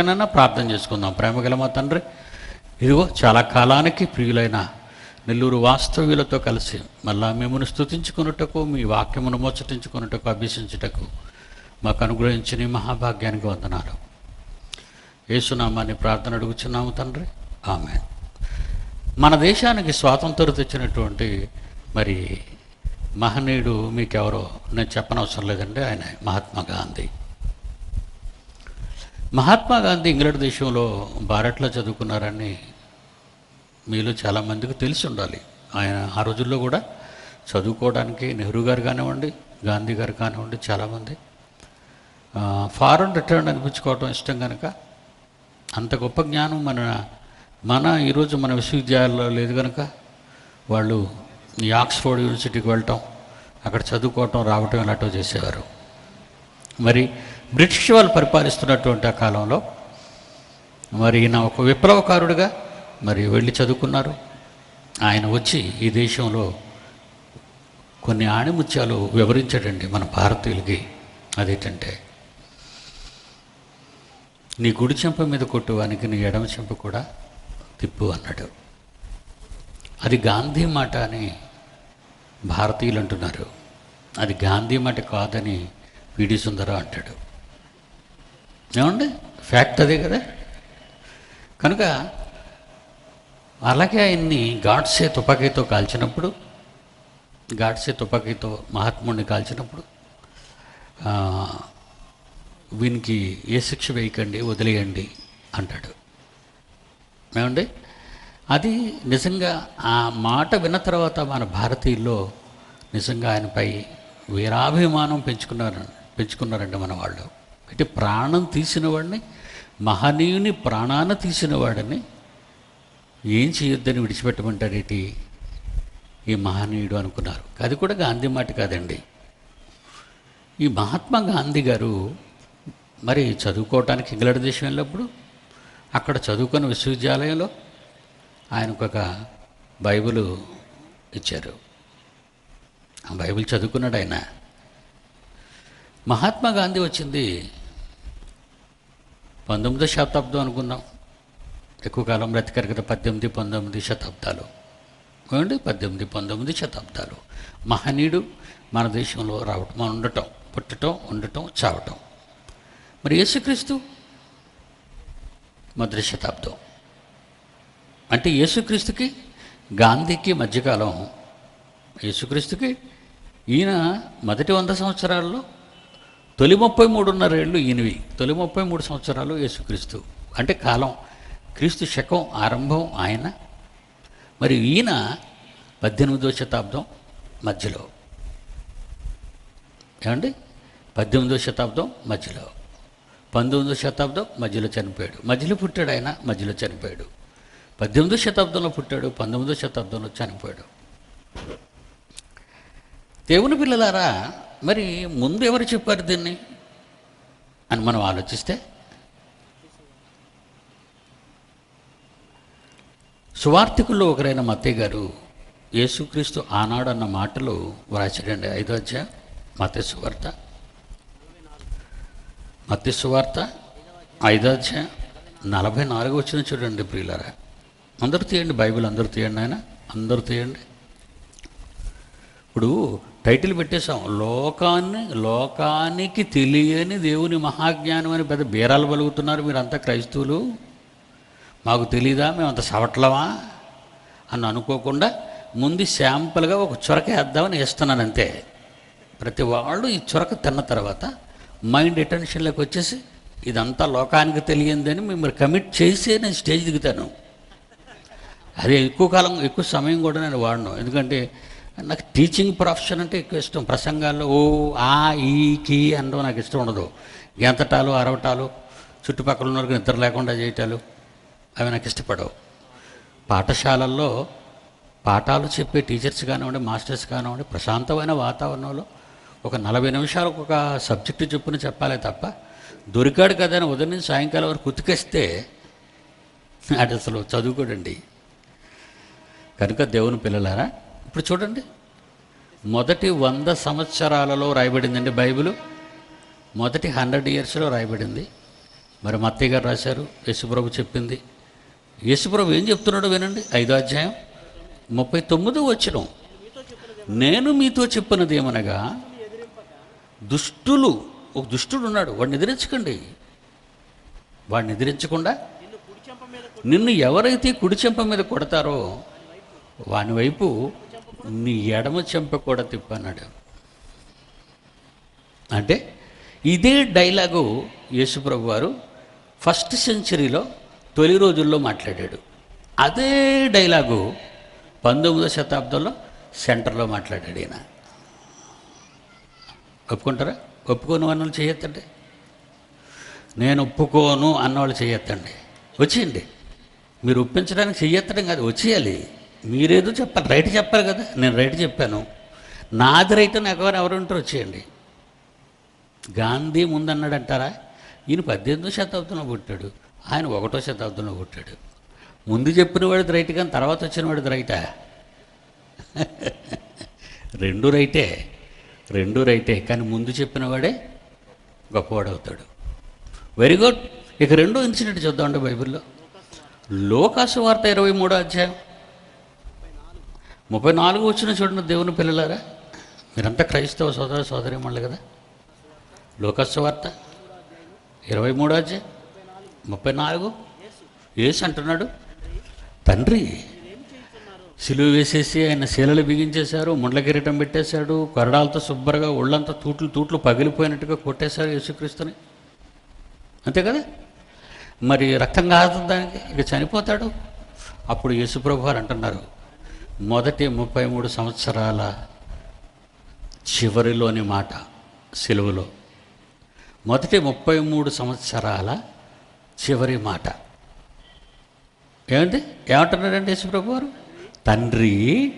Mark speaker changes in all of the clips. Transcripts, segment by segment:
Speaker 1: కన్నా ప్రార్థన చేసుకుందాం. ప్రేమగల మా తండ్రి? ఇదిగో చాలా కాలానికి ప్రియులైన నెల్లూరు వాస్తవ్యులతో కలిసి మళ్ళా మిమ్మల్ని స్థుతించుకున్నటకు మీ వాక్యమును ముచ్చటించుకున్నటకు అభ్యసించుటకు మాకు అనుగ్రహించిన మహాభాగ్యానికి వందనాలు. యేసునామాన్ని ప్రార్థన అడుగుచున్నాము తండ్రి. ఆమె మన దేశానికి స్వాతంత్రం తెచ్చినటువంటి మరి మహనీయుడు మీకెవరో నేను చెప్పనవసరం లేదండి. ఆయన మహాత్మా గాంధీ. మహాత్మా గాంధీ ఇంగ్లాండ్ దేశంలో భారత్లో చదువుకున్నారని మీలో చాలామందికి తెలిసి ఉండాలి. ఆయన ఆ రోజుల్లో కూడా చదువుకోవడానికి నెహ్రూ గారు కానివ్వండి గాంధీ గారు కానివ్వండి చాలామంది. ఫారెన్ రిటర్న్ అనిపించుకోవడం ఇష్టం కనుక అంత గొప్ప జ్ఞానం మన మన ఈరోజు మన విశ్వవిద్యాలయాల్లో లేదు కనుక వాళ్ళు ఈ ఆక్స్ఫోర్డ్ యూనివర్సిటీకి వెళ్ళటం అక్కడ చదువుకోవటం రావటం ఇలాంటివి చేసేవారు. మరి బ్రిటిష్ వాళ్ళు పరిపాలిస్తున్నటువంటి ఆ కాలంలో మరి ఈయన ఒక విప్లవకారుడిగా మరి వెళ్ళి చదువుకున్నారు. ఆయన వచ్చి ఈ దేశంలో కొన్ని ఆణిముత్యాలు వివరించాడండి మన భారతీయులకి. అదేంటంటే నీ గుడి చెంప మీద కొట్టువానికి నీ ఎడమ చెంప కూడా తిప్పు అన్నాడు. అది గాంధీ మాట అని భారతీయులు అంటున్నారు. అది గాంధీ మాట కాదని పిడి సుందరం అంటాడు. ఏమండి? ఫ్యాక్ట్ అదే కదా. కనుక అలాగే ఆయన్ని గాడ్సే తుపాకీతో కాల్చినప్పుడు గాడ్సే తుపాకీతో మహాత్ముడిని కాల్చినప్పుడు వీనికి ఏ శిక్ష వేయకండి వదిలేయండి అంటాడు. ఏమండి? అది నిజంగా ఆ మాట విన్న తర్వాత మన భారతీయుల్లో నిజంగా ఆయనపై వీరాభిమానం పెంచుకున్నారు పెంచుకున్నారండి మన వాళ్ళు. అంటే ప్రాణం తీసిన వాడిని మహనీయుని ప్రాణాన్ని తీసిన వాడిని ఏం చేయొద్దని విడిచిపెట్టమంటాడేటి ఈ మహనీయుడు అనుకున్నారు. అది కూడా గాంధీ మాట కాదండి. ఈ మహాత్మా గాంధీ గారు మరి చదువుకోవటానికి ఇంగ్లాండ్ దేశం వెళ్ళినప్పుడు అక్కడ చదువుకున్న విశ్వవిద్యాలయంలో ఆయనకు ఒక బైబిల్ ఇచ్చారు. ఆ బైబిల్ చదువుకున్నాడు ఆయన. మహాత్మా గాంధీ వచ్చింది పంతొమ్మిదో శతాబ్దం అనుకున్నాం ఎక్కువ కాలం బ్రతికారు కదా పద్దెనిమిది పంతొమ్మిది శతాబ్దాలు. ఏమండి? పద్దెనిమిది పంతొమ్మిది శతాబ్దాలు. మహనీయుడు మన దేశంలో రావటం మనం ఉండటం పుట్టటం ఉండటం చావటం. మరి యేసుక్రీస్తు? మొదటి శతాబ్దం. అంటే యేసుక్రీస్తుకి గాంధీకి మధ్యకాలం. యేసుక్రీస్తుకి ఈయన మొదటి వంద సంవత్సరాల్లో తొలి ముప్పై మూడున్నర ఏళ్ళు ఈయనవి తొలి ముప్పై మూడు సంవత్సరాలు యేసుక్రీస్తు. అంటే కాలం. క్రీస్తు శకం ఆరంభం ఆయన. మరి ఈయన పద్దెనిమిదో శతాబ్దం మధ్యలో. ఏమండి? పద్దెనిమిదో శతాబ్దం మధ్యలో. పంతొమ్మిదో శతాబ్దం మధ్యలో చనిపోయాడు. మధ్యలో పుట్టాడు ఆయన మధ్యలో చనిపోయాడు. పద్దెనిమిదో శతాబ్దంలో పుట్టాడు పంతొమ్మిదో శతాబ్దంలో చనిపోయాడు. దేవుని పిల్లలారా మరి ముందు ఎవరు చెప్పారు దీన్ని? అని మనం ఆలోచిస్తే? సువార్థికుల్లో ఒకరైన మత్తయ్య గారు యేసుక్రీస్తు ఆనాడు అన్న మాటలు వ్రాచాడండి ఐదో అధ్యాయం. మత్య సువార్త. మత్య సువార్త ఐదో అధ్యాయం. నలభై నాలుగు వచ్చిన చూడండి ప్రియులరా. అందరూ తీయండి బైబిల్ అందరూ తీయండి ఆయన అందరూ తీయండి. ఇప్పుడు టైటిల్ పెట్టేశాం. లోకాన్ని లోకానికి తెలియని దేవుని మహాజ్ఞానం అని పెద్ద బీరాలు పలుకుతున్నారు మీరంతా క్రైస్తవులు. మాకు తెలీదా? మేము అంత సవట్లమా? అని అనుకోకుండా ముందు శాంపుల్గా ఒక చొరక వేద్దామని వేస్తున్నాను అంతే. ప్రతి వాళ్ళు ఈ చొరక తిన్న తర్వాత మైండ్ అటెన్షన్లోకి వచ్చేసి ఇదంతా లోకానికి తెలియందని మిమ్మల్ని కమిట్ చేసే నేను స్టేజ్ దిగుతాను. అదే ఎక్కువ కాలం ఎక్కువ సమయం కూడా నేను వాడను. ఎందుకంటే నాకు టీచింగ్ ప్రొఫెషన్ అంటే ఎక్కువ ఇష్టం. ప్రసంగాల్లో ఓ ఆ ఈ కీ అనడం నాకు ఇష్టం ఉండదు. గెంతటాలు అరవటాలు చుట్టుపక్కల ఉన్న నిద్ర లేకుండా చేయటాలు అవి నాకు ఇష్టపడవు. పాఠశాలల్లో పాఠాలు చెప్పే టీచర్స్ కానివ్వండి మాస్టర్స్ కానివ్వండి ప్రశాంతమైన వాతావరణంలో ఒక నలభై నిమిషాలకు ఒక సబ్జెక్టు చెప్పుని చెప్పాలి తప్ప దొరికాడు కదా అని ఉదయం నుంచి సాయంకాలం వరకు ఉతికేస్తే అది అసలు చదువుకోడండి. కనుక దేవుని పిల్లలారా ఇప్పుడు చూడండి. మొదటి వంద సంవత్సరాలలో రాయబడిందండి బైబిల్. మొదటి హండ్రెడ్ ఇయర్స్లో రాయబడింది. మరి మా గారు రాశారు యశుప్రభు చెప్పింది. యేసుప్రభు ఏం చెప్తున్నాడో వినండి. ఐదో అధ్యాయం ముప్పై తొమ్మిదో వచ్చిన నేను మీతో చెప్పినది ఏమనగా దుష్టులు ఒక దుష్టుడు ఉన్నాడు వాడిని ఎదిరించకండి వాడిని ఎదిరించకుండా నిన్ను ఎవరైతే కుడి చెంప మీద కొడతారో వాని వైపు నీ ఎడమ చెంప కూడా తిప్పన్నాడు అంటే ఇదే డైలాగు యేసుప్రభు వారు ఫస్ట్ సెంచరీలో తొలి రోజుల్లో మాట్లాడాడు. అదే డైలాగు పంతొమ్మిదో శతాబ్దంలో సెంటర్లో మాట్లాడాడు ఈయన. ఒప్పుకుంటారా? ఒప్పుకోను అన్నోళ్ళు చేయొద్దండి. నేను ఒప్పుకోను అన్నవాళ్ళు చేయొద్దండి. వచ్చేయండి. మీరు ఒప్పించడానికి చెయ్యెత్తడం కాదు వచ్చేయాలి. మీరేదో చెప్పాలి రైట్ చెప్పారు కదా నేను రైట్ చెప్పాను. నాది రైట్ నాకు ఎవరు ఎవరు ఉంటారు వచ్చేయండి. గాంధీ ముందన్నాడంటారా? ఈయన పద్దెనిమిదో శతాబ్దంలో పుట్టాడు. ఆయన ఒకటో శతాబ్దంలో పుట్టాడు. ముందు చెప్పిన వాడిది రైట్ కానీ తర్వాత వచ్చిన వాడిది రైటా? రెండు రైటే. రెండు రైటే కానీ ముందు చెప్పిన వాడే గొప్పవాడవుతాడు. Very good. ఇక రెండో ఇన్సిడెంట్ చూద్దామండి బైబిల్లో. లోకాసు వార్త ఇరవై మూడో అధ్యాయం. ముప్పై నాలుగు వచ్చిన చూడండి దేవుని పిల్లలారా? మీరంతా క్రైస్తవ సోదర మళ్ళీ కదా? లోకస్వార్త ఇరవై మూడో ముప్పై నాలుగు. ఏసు అంటున్నాడు తండ్రి సిలువ వేసేసి ఆయన శీలలు బిగించేశారు ముండ్ల కిరీటం పెట్టేశాడు కొరడాలతో శుభ్రంగా ఒళ్ళంతా తూట్లు తూట్లు పగిలిపోయినట్టుగా కొట్టేశారు యేసుక్రీస్తుని. అంతే కదా? మరి రక్తం కాదు దానికి ఇక చనిపోతాడు. అప్పుడు యేసుప్రభు వారు అంటున్నారు మొదటి ముప్పై మూడు సంవత్సరాల చివరిలోని మాట సెలవులో. మొదటి ముప్పై మూడు సంవత్సరాల చివరి మాట. ఏమండి? ఏమంటున్నారండి యేసుప్రభు వారు తండ్రి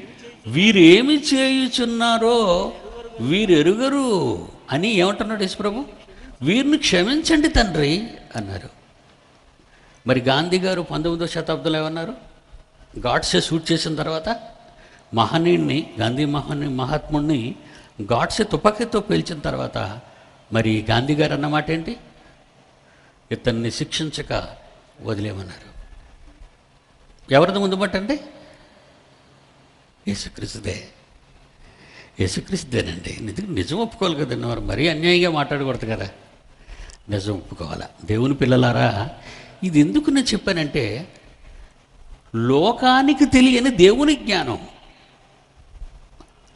Speaker 1: వీరేమి చేయుచున్నారో వీరెరుగరు అని ఏమంటున్నాడు యేసుప్రభు? వీరిని క్షమించండి తండ్రి అన్నారు. మరి గాంధీ గారు పంతొమ్మిదో శతాబ్దంలో ఏమన్నారు? గాడ్సే షూట్ చేసిన తర్వాత మహనీయుడిని గాంధీ మహాని మహాత్ముడిని గాడ్సే తుపాకీతో పేల్చిన తర్వాత మరి గాంధీ గారు అన్నమాట ఏంటి? ఇతన్ని శిక్షించక వదిలేమన్నారు. ఎవరిది ముందు పట్టండి యేసుక్రీస్తుదే. యేసుక్రీస్తుదేనండి. నిజం నిజం ఒప్పుకోవాలి కదండి మరి మరీ అన్యాయంగా మాట్లాడకూడదు కదా. నిజం ఒప్పుకోవాలా? దేవుని పిల్లలారా ఇది ఎందుకు నేను చెప్పానంటే లోకానికి తెలియని దేవుని జ్ఞానం.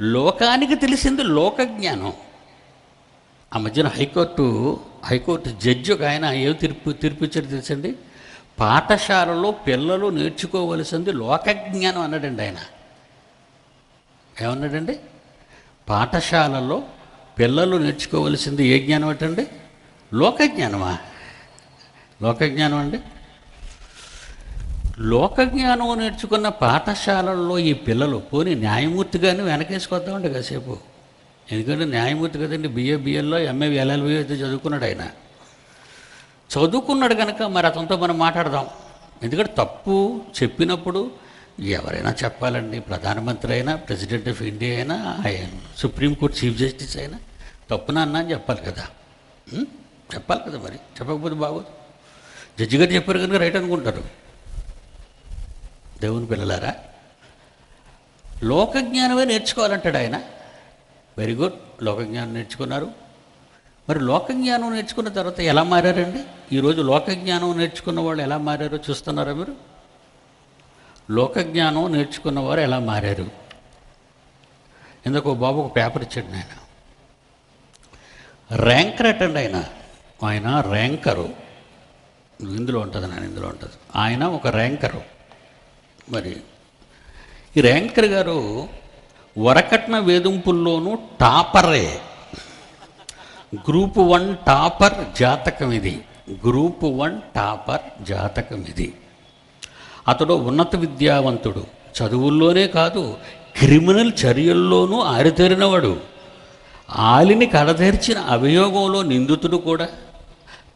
Speaker 1: లోకానికి తెలిసింది లోక జ్ఞానం. ఆ మధ్యన హైకోర్టు హైకోర్టు జడ్జి ఒక ఆయన ఏం తీర్పు తీర్పు ఇచ్చారు తెలుసండి? పాఠశాలలో పిల్లలు నేర్చుకోవలసింది లోకజ్ఞానం అన్నాడండి ఆయన. ఏమన్నాడండి? పాఠశాలలో పిల్లలు నేర్చుకోవలసింది ఏ జ్ఞానం ఏంటండి? లోకజ్ఞానమా లోకజ్ఞానం అండి? లోకజ్ఞానం నేర్చుకున్న పాఠశాలల్లో ఈ పిల్లలు పోనీ న్యాయమూర్తి గారిని వెనకేసుకొద్దామండి కాసేపు. ఎందుకంటే న్యాయమూర్తి కదండి బిఏ బిఎల్లో ఎంఏ ఎల్ఎల్బి అయితే చదువుకున్నాడు ఆయన. చదువుకున్నాడు కనుక మరి అతనితో మనం మాట్లాడదాం. ఎందుకంటే తప్పు చెప్పినప్పుడు ఎవరైనా చెప్పాలండి ప్రధానమంత్రి అయినా ప్రెసిడెంట్ ఆఫ్ ఇండియా అయినా ఆయన సుప్రీంకోర్టు చీఫ్ జస్టిస్ అయినా తప్పున అన్నా అని చెప్పాలి కదా. చెప్పాలి కదా మరి. చెప్పకపోతే బాగోదు. జడ్జి గారు చెప్పారు కనుక రైట్ అనుకుంటారు. దేవుని పిల్లలారా లోకజ్ఞానమే నేర్చుకోవాలంటాడు ఆయన. వెరీ గుడ్ లోకజ్ఞానం నేర్చుకున్నారు. మరి లోకజ్ఞానం నేర్చుకున్న తర్వాత ఎలా మారారండి? ఈరోజు లోకజ్ఞానం నేర్చుకున్న వాళ్ళు ఎలా మారారో చూస్తున్నారా మీరు? లోకజ్ఞానం నేర్చుకున్న వారు ఎలా మారారు? ఇందుకు బాబు ఒక పేపర్ ఇచ్చాడు ఆయన ర్యాంకర్ అటెండ్ ఆయన ఆయన ర్యాంకరు. ఇందులో ఉంటుంది నేను ఇందులో ఉంటుంది. ఆయన ఒక ర్యాంకరు. మరి ఈ ర్యాంకర్ గారు వరకట్న వేధింపుల్లోనూ టాపరే. గ్రూప్ వన్ టాపర్ జాతకం ఇది గ్రూప్ వన్ టాపర్ జాతకం ఇది అతడు ఉన్నత విద్యావంతుడు. చదువుల్లోనే కాదు క్రిమినల్ చర్యల్లోనూ ఆరితేరినవాడు. ఆలిని కడతీర్చిన అభియోగంలో నిందితుడు కూడా.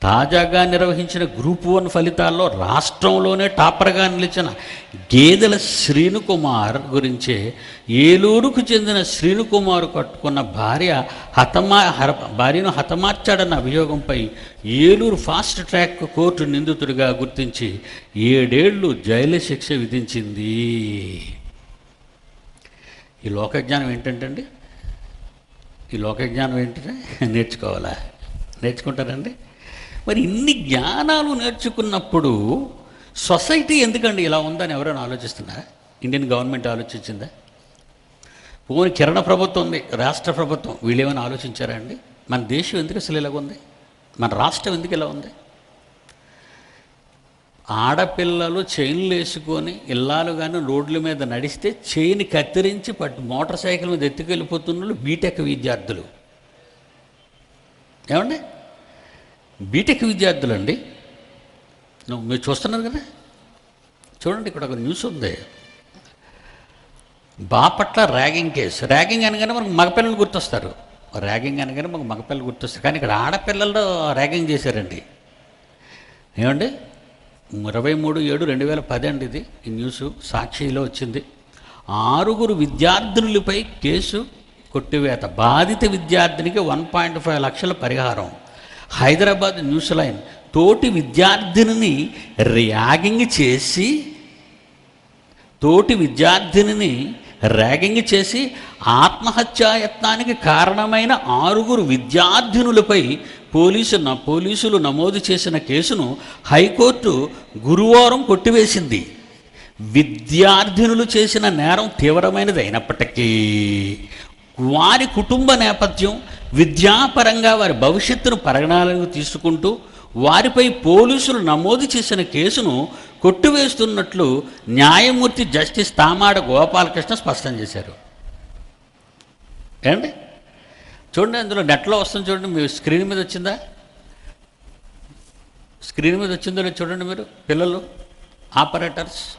Speaker 1: తాజాగా నిర్వహించిన గ్రూప్ వన్ ఫలితాల్లో రాష్ట్రంలోనే టాపర్గా నిలిచిన గేదెల శ్రీనుకుమార్ గురించే ఏలూరుకు చెందిన శ్రీనుకుమార్ కట్టుకున్న భార్య హతమా హర భార్యను హతమార్చాడన్న అభియోగంపై ఏలూరు ఫాస్ట్ ట్రాక్ కోర్టు నిందితుడిగా గుర్తించి ఏడేళ్ళు జైలు శిక్ష విధించింది. ఈ లోకజ్ఞానం ఏంటంటే అండి ఈ లోకజ్ఞానం ఏంటంటే నేర్చుకోవాలా? నేర్చుకుంటారండి? మరి ఇన్ని జ్ఞానాలు నేర్చుకున్నప్పుడు సొసైటీ ఎందుకండి ఇలా ఉందని ఎవరైనా ఆలోచిస్తున్నారా? ఇండియన్ గవర్నమెంట్ ఆలోచించిందా? పోని కిరణ ప్రభుత్వం ఉంది రాష్ట్ర ప్రభుత్వం వీళ్ళేమైనా ఆలోచించారా అండి? మన దేశం ఎందుకు అసలు ఇలాగ ఉంది? మన రాష్ట్రం ఎందుకు ఇలా ఉంది? ఆడపిల్లలు చైన్లు వేసుకొని ఇల్లాలు కానీ రోడ్ల మీద నడిస్తే చైన్ కత్తిరించి పట్టు మోటార్ సైకిల్ మీద ఎత్తుకెళ్ళిపోతున్న బీటెక్ విద్యార్థులు. ఏమండి? బీటెక్ విద్యార్థులు అండి మీరు చూస్తున్నారు కదా? చూడండి ఇక్కడ ఒక న్యూస్ ఉంది. Bapatla ragging case. ర్యాగింగ్ అనగానే మనకు మగపిల్లలు గుర్తొస్తారు. ర్యాగింగ్ అనగానే మాకు మగపిల్లలు గుర్తొస్తారు. కానీ ఇక్కడ ఆడపిల్లలు ర్యాగింగ్ చేశారండి. ఏమండి? ఇరవై మూడు ఏడు రెండు వేల పది అండి ఇది ఈ న్యూస్ సాక్షిలో వచ్చింది. ఆరుగురు విద్యార్థినులపై కేసు కొట్టివేత. బాధిత విద్యార్థినికి వన్ పాయింట్ ఫైవ్ లక్షల పరిహారం. హైదరాబాద్ న్యూస్ లైన్ తోటి విద్యార్థినిని ర్యాగింగ్ చేసి తోటి విద్యార్థినిని ర్యాగింగ్ చేసి ఆత్మహత్యాయత్నానికి కారణమైన ఆరుగురు విద్యార్థినులపై పోలీసు పోలీసులు నమోదు చేసిన కేసును హైకోర్టు గురువారం కొట్టివేసింది. విద్యార్థినులు చేసిన నేరం తీవ్రమైనది అయినప్పటికీ వారి కుటుంబ నేపథ్యం విద్యాపరంగా వారి భవిష్యత్తును పరిగణనలోకి తీసుకుంటూ వారిపై పోలీసులు నమోదు చేసిన కేసును కొట్టివేస్తున్నట్లు న్యాయమూర్తి జస్టిస్ తామాడ గోపాలకృష్ణ స్పష్టం చేశారు. ఏమండి? చూడండి అందులో నెట్లో వస్తుంది చూడండి మీ స్క్రీన్ మీద వచ్చిందా? స్క్రీన్ మీద వచ్చిందో చూడండి మీరు పిల్లలు ఆపరేటర్స్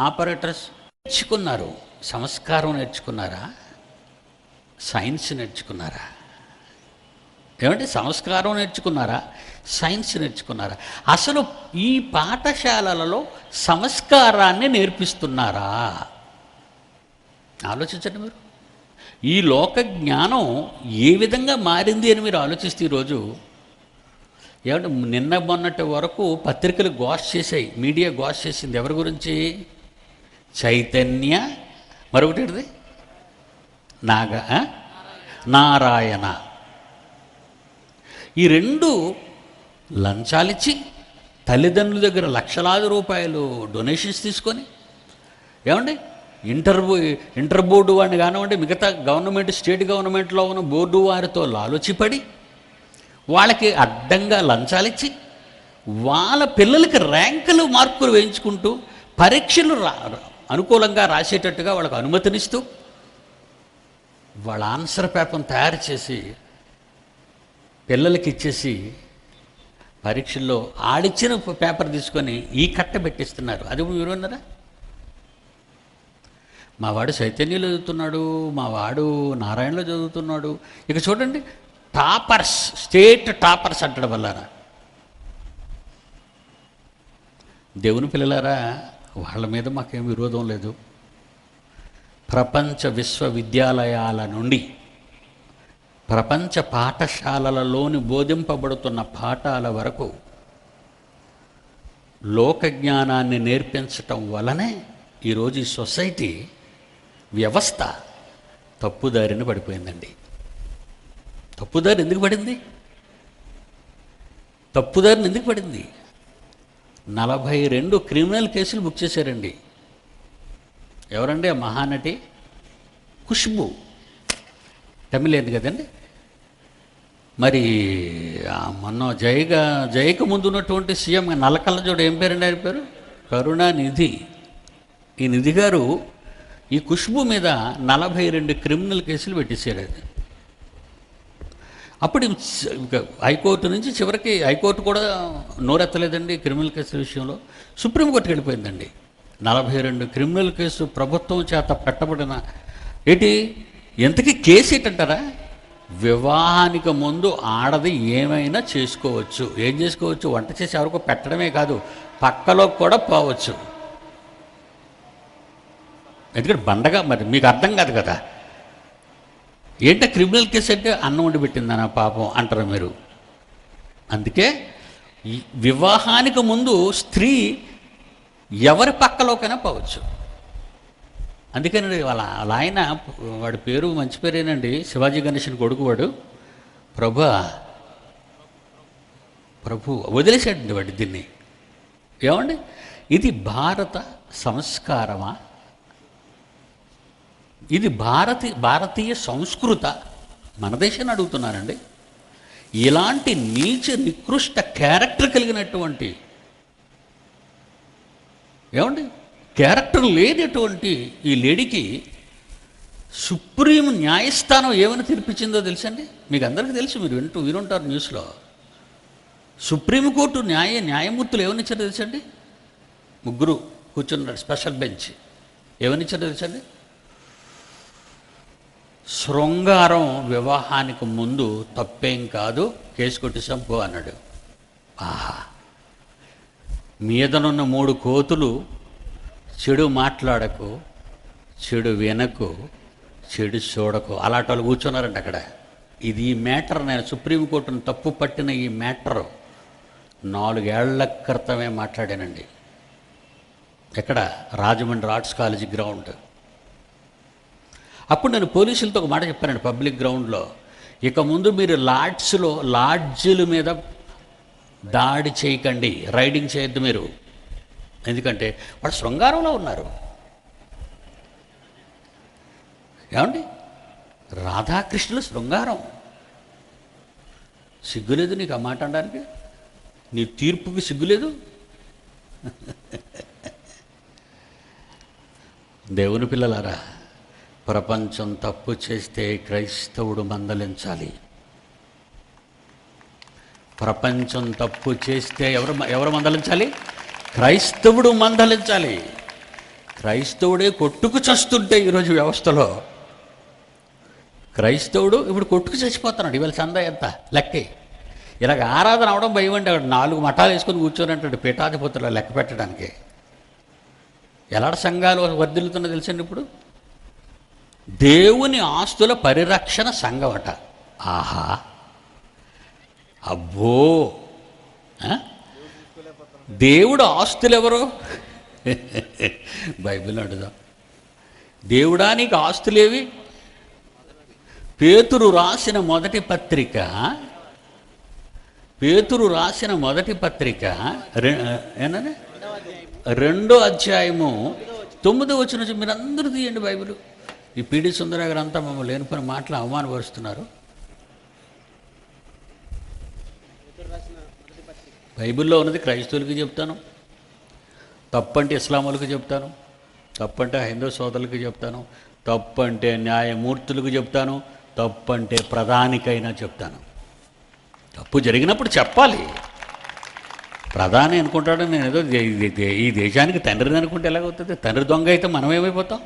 Speaker 1: ఆపరేటర్స్ నేర్చుకున్నారు సంస్కారం నేర్చుకున్నారా? సైన్స్ నేర్చుకున్నారా? ఏమంటే సంస్కారం నేర్చుకున్నారా? సైన్స్ నేర్చుకున్నారా? అసలు ఈ పాఠశాలలలో సంస్కారాన్ని నేర్పిస్తున్నారా? ఆలోచించండి మీరు. ఈ లోక జ్ఞానం ఏ విధంగా మారింది అని మీరు ఆలోచిస్తే ఈరోజు ఏమంటే నిన్న మొన్నటి వరకు పత్రికలు గోష్ చేశాయి. మీడియా గోష్ చేసింది. ఎవరి గురించి? చైతన్య మరొకటి ఏంటిది? నాగ నారాయణ. ఈ రెండు లంచాలిచ్చి తల్లిదండ్రుల దగ్గర లక్షలాది రూపాయలు డొనేషన్స్ తీసుకొని ఏమండి? ఇంటర్ ఇంటర్ బోర్డు వాడిని కానివ్వండి మిగతా గవర్నమెంట్ స్టేట్ గవర్నమెంట్లో ఉన్న బోర్డు వారితో లాలోచిపడి వాళ్ళకి అడ్డంగా లంచాలిచ్చి వాళ్ళ పిల్లలకి ర్యాంకులు మార్కులు వేయించుకుంటూ పరీక్షలు రా అనుకూలంగా రాసేటట్టుగా వాళ్ళకు అనుమతినిస్తూ వాళ్ళ ఆన్సర్ పేపర్ని తయారు చేసి పిల్లలకి ఇచ్చేసి పరీక్షల్లో ఆడిచ్చిన పేపర్ తీసుకొని ఈ కట్ట పెట్టిస్తున్నారు. అది మీరు విన్నారా? మా వాడు చైతన్యలో చదువుతున్నాడు మా వాడు నారాయణలో చదువుతున్నాడు. ఇక చూడండి టాపర్స్ స్టేట్ టాపర్స్ అంటడం వల్లారా దేవుని పిల్లలారా వాళ్ళ మీద మాకేం విరోధం లేదు. ప్రపంచ విశ్వవిద్యాలయాల నుండి ప్రపంచ పాఠశాలలలోని బోధింపబడుతున్న పాఠాల వరకు లోక జ్ఞానాన్ని నేర్పించటం వలనే ఈరోజు ఈ సొసైటీ వ్యవస్థ తప్పుదారిన పడిపోయిందండి. తప్పుదారి ఎందుకు పడింది? తప్పుదారిని ఎందుకు పడింది? నలభై రెండు క్రిమినల్ కేసులు బుక్ చేశారండి. ఎవరండి ఆ మహానటి? ఖుష్బు. తమిళేంది కదండి? మరి మొన్న జయగా జయకు ముందు ఉన్నటువంటి సీఎం నల్లకల్లజోడు ఏం పేరండి ఆయన పేరు? కరుణానిధి. ఈ నిధి గారు ఈ ఖుష్బు మీద నలభై రెండు క్రిమినల్ కేసులు పెట్టేశాడు అది అప్పుడు హైకోర్టు నుంచి చివరికి హైకోర్టు కూడా నోరెత్తలేదండి క్రిమినల్ కేసుల విషయంలో. సుప్రీంకోర్టుకి వెళ్ళిపోయిందండి. నలభై రెండు క్రిమినల్ కేసు ప్రభుత్వం చేత పెట్టబడిన ఏంటి? ఎంతకీ కేసు ఏంటంటారా వివాహానికి ముందు ఆడది ఏమైనా చేసుకోవచ్చు. ఏం చేసుకోవచ్చు? వంట చేసి ఎవరికో పెట్టడమే కాదు పక్కలో కూడా పోవచ్చు. ఎందుకంటే బండగా మరి మీకు అర్థం కాదు కదా. ఏంటో క్రిమినల్ కేసు అంటే అన్నం వండి పెట్టిందన్న పాపం అంటారు మీరు? అందుకే వివాహానికి ముందు స్త్రీ ఎవరి పక్కలోకైనా పోవచ్చు. అందుకని వాళ్ళ వాళ్ళ ఆయన వాడి పేరు మంచి పేరేనండి. శివాజీ గణేషన్ కొడుకు వాడు. ప్రభు ప్రభు వదిలేసాడండి వాడి దీన్ని. ఏమండి? ఇది భారత సంస్కారమా? ఇది భారతి భారతీయ సంస్కృత? మన దేశాన్ని అడుగుతున్నానండి ఇలాంటి నీచ నికృష్ట క్యారెక్టర్ కలిగినటువంటి ఏమండి? క్యారెక్టర్ లేనటువంటి ఈ లేడీకి సుప్రీం న్యాయస్థానం ఏమని తీర్పిచ్చిందో తెలుసండి? మీకు అందరికీ తెలుసు మీరు వింటూ వినుంటారు న్యూస్లో. సుప్రీంకోర్టు న్యాయ న్యాయమూర్తులు ఏమనిచ్చారో తెలుసండి? ముగ్గురు కూర్చున్నారు స్పెషల్ బెంచ్. ఏమనిచ్చారో తెలుసండి? శృంగారం వివాహానికి ముందు తప్పేం కాదు కేసు కొట్టేసాం పో అన్నాడు. ఆహా! మీదనున్న మూడు కోతులు చెడు మాట్లాడకు చెడు వినకు చెడు చూడకు. అలాంటి వాళ్ళు కూర్చున్నారండి అక్కడ. ఇది ఈ మ్యాటర్ నేను సుప్రీంకోర్టును తప్పు పట్టిన ఈ మ్యాటర్. నాలుగేళ్ళ క్రితమే మాట్లాడానండి. ఎక్కడ? Rajahmundry arts college ground. అప్పుడు నేను పోలీసులతో ఒక మాట చెప్పానండి పబ్లిక్ గ్రౌండ్లో. ఇక ముందు మీరు లాడ్స్లో లాడ్జీల మీద దాడి చేయకండి. రైడింగ్ చేయొద్దు మీరు. ఎందుకంటే వాళ్ళు శృంగారంలో ఉన్నారు. ఏమండి? రాధాకృష్ణుల శృంగారం. సిగ్గులేదు నీకు ఆ మాట అనడానికి? నీ తీర్పుకి సిగ్గులేదు? దేవుని పిల్లలారా ప్రపంచం తప్పు చేస్తే క్రైస్తవుడు మందలించాలి. ప్రపంచం తప్పు చేస్తే ఎవరు ఎవరు మందలించాలి? క్రైస్తవుడు మందలించాలి. క్రైస్తవుడే కొట్టుకు చస్తుంటే ఈరోజు వ్యవస్థలో. క్రైస్తవుడు ఇప్పుడు కొట్టుకు చచ్చిపోతున్నాడు. ఇవాళ చందా ఎంత? లెక్కే. ఇలాగ ఆరాధన అవడం భయం అంటే అక్కడ నాలుగు మఠాలు వేసుకొని కూర్చొని అంటాడు పీఠాధిపతులు లెక్క పెట్టడానికి. ఎలాంటి సంఘాలు వర్ధిల్లుతున్నా తెలుసండి ఇప్పుడు? దేవుని ఆస్తుల పరిరక్షణ సంఘమట ఆహా. అబ్బో. దేవుడు ఆస్తులు ఎవరు బైబిల్ అడుదా దేవుడా నీకు ఆస్తులేవి? పేతురు రాసిన మొదటి పత్రిక పేతురు రాసిన మొదటి పత్రిక రె- రెండో అధ్యాయము తొమ్మిదో వచ్చిన నుంచి మీరు అందరూ తీయండి బైబిల్. ఈ పీడి సుందర గారు అంతా మమ్మల్ని లేని పని మాటలు అవమానపరుస్తున్నారు. బైబిల్లో ఉన్నది క్రైస్తవులకి చెప్తాను తప్పంటే ఇస్లాములకు చెప్తాను తప్పంటే హిందూ సోదరులకు చెప్తాను తప్పంటే న్యాయమూర్తులకు చెప్తాను తప్పంటే ప్రధానికైనా చెప్తాను. తప్పు జరిగినప్పుడు చెప్పాలి. ప్రధాని అనుకుంటాడు నేను ఏదో ఈ దేశానికి తండ్రిని అనుకుంటే ఎలాగవుతుంది? తండ్రి దొంగ అయితే మనం ఏమైపోతాం?